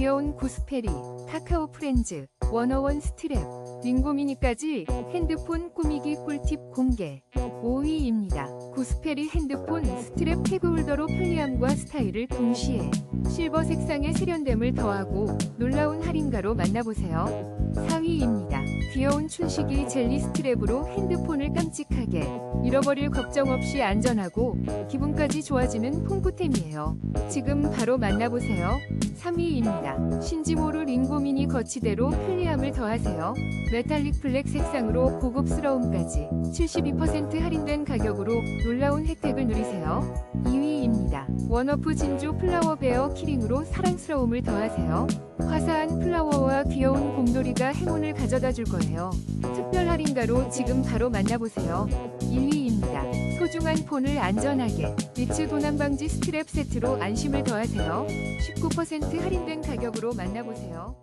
귀여운 구스페리, 카카오 프렌즈, 원어원 스트랩, 링고미니까지 핸드폰 꾸미기 꿀팁 공개. 5위입니다. 구스페리 핸드폰 스트랩 태그홀더로 편리함과 스타일을 동시에 실버 색상의 세련됨을 더하고 놀라운 할인가로 만나보세요. 4위입니다. 귀여운 춘식이 젤리 스트랩으로 핸드폰을 깜찍하게 잃어버릴 걱정 없이 안전하고 기분까지 좋아지는 폰꾸템이에요. 지금 바로 만나보세요. 3위입니다. 신지모르 링고미니 거치대로 편리함을 더하세요. 메탈릭 블랙 색상으로 고급스러움까지 72% 할인된 가격으로 놀라운 혜택을 누리세요. 2위입니다. 원어프 진주 플라워 베어 키링으로 사랑스러움을 더하세요. 화사한 플라워와 귀여운 곰돌이가 행운을 가져다 줄 거예요. 특별 할인가로 지금 바로 만나보세요. 1위입니다. 소중한 폰을 안전하게 리츠 도난 방지 스트랩 세트로 안심을 더하세요. 19% 할인된 가격으로 만나보세요.